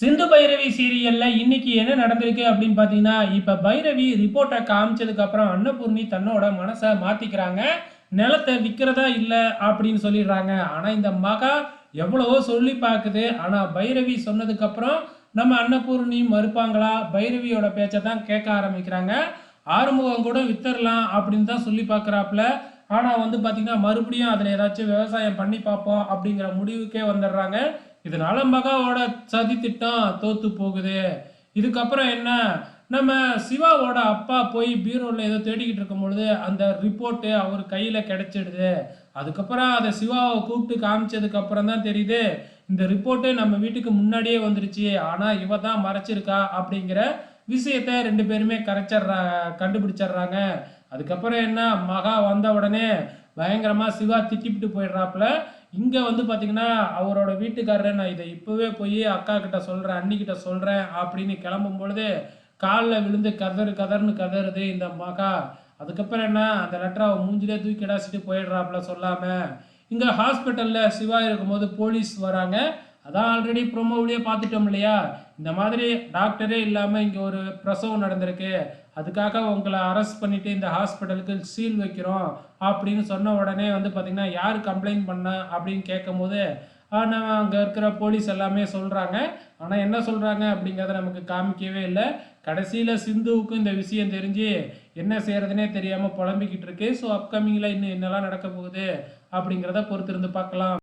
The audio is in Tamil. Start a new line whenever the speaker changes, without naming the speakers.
சிந்து பைரவி சீரியல்ல இன்னைக்கு என்ன நடந்திருக்கு அப்படின்னு பார்த்தீங்கன்னா இப்போ பைரவி ரிப்போர்ட்டை காமிச்சதுக்கு அப்புறம் அன்னபூர்ணி தன்னோட மனசை மாத்திக்கிறாங்க. நிலத்தை விற்கிறதா இல்லை அப்படின்னு சொல்லிடுறாங்க. ஆனால் இந்த மகா எவ்வளவோ சொல்லி பார்க்குது ஆனால் பைரவி சொன்னதுக்கு அப்புறம் நம்ம அன்னபூர்ணி மறுப்பாங்களா? பைரவியோட பேச்சை தான் கேட்க ஆரம்பிக்கிறாங்க. ஆறுமுகம் கூட வித்தரலாம் அப்படின்னு தான் சொல்லி பார்க்குறாப்புல ஆனால் வந்து பார்த்தீங்கன்னா மறுபடியும் அதில் ஏதாச்சும் விவசாயம் பண்ணி பார்ப்போம் அப்படிங்கிற முடிவுக்கே வந்துடுறாங்க. இதனால மகாவோட சதி திட்டம் தோத்து போகுது. இதுக்கப்புறம் என்ன? நம்ம சிவாவோட அப்பா போய் பீரோவில் ஏதோ தேடிக்கிட்டு இருக்கும் பொழுது அந்த ரிப்போர்ட்டு அவர் கையில் கிடைச்சிடுது. அதுக்கப்புறம் அதை சிவாவை கூப்பிட்டு காமிச்சதுக்கப்புறம் தான் தெரியுது இந்த ரிப்போர்ட்டு நம்ம வீட்டுக்கு முன்னாடியே வந்துருச்சு. ஆனால் இவ தான் மறைச்சிருக்கா அப்படிங்கிற விஷயத்த ரெண்டு பேருமே கரைச்சிட்றா கண்டுபிடிச்சிடுறாங்க அதுக்கப்புறம் என்ன? மகா வந்த உடனே பயங்கரமாக சிவா திட்டிப்பிட்டு போயிடுறாப்புல. இங்கே வந்து பார்த்தீங்கன்னா அவரோட வீட்டுக்காரர் நான் இதை இப்போவே போய் அக்கா கிட்ட சொல்கிறேன் அண்ணிக்கிட்ட சொல்கிறேன் அப்படின்னு கிளம்பும் பொழுது காலில் விழுந்து கதறு கதர்னு கதறுது இந்த மகா. அதுக்கப்புறம் என்ன அந்த லெட்டரை அவன் மூஞ்சிலே தூக்கி இடாசிட்டு போயிடுறாப்புல சொல்லாமல் இங்கே ஹாஸ்பிட்டலில் சிவா இருக்கும்போது போலீஸ் வராங்க. அதான் ஆல்ரெடி ப்ரொமோவிலேயே பார்த்துட்டோம் இல்லையா? இந்த மாதிரி டாக்டரே இல்லாமல் இங்கே ஒரு பிரசவம் நடந்திருக்கு. அதுக்காக உங்களை அரெஸ்ட் பண்ணிவிட்டு இந்த ஹாஸ்பிட்டலுக்கு சீல் வைக்கிறோம் அப்படின்னு சொன்ன உடனே வந்து பார்த்திங்கன்னா யார் கம்ப்ளைண்ட் பண்ண அப்படின்னு கேட்கும்போது ஆனால் அங்கே இருக்கிற போலீஸ் எல்லாமே சொல்கிறாங்க ஆனால் என்ன சொல்கிறாங்க அப்படிங்கிறத நமக்கு காமிக்கவே இல்லை. கடைசியில் சிந்துவுக்கும் இந்த விஷயம் தெரிஞ்சு என்ன செய்கிறதுனே தெரியாமல் புலம்பிக்கிட்டு இருக்கு. ஸோ அப்கமிங்கில் இன்னும் என்னெல்லாம் நடக்க போகுது அப்படிங்கிறத பொறுத்திருந்து பார்க்கலாம்.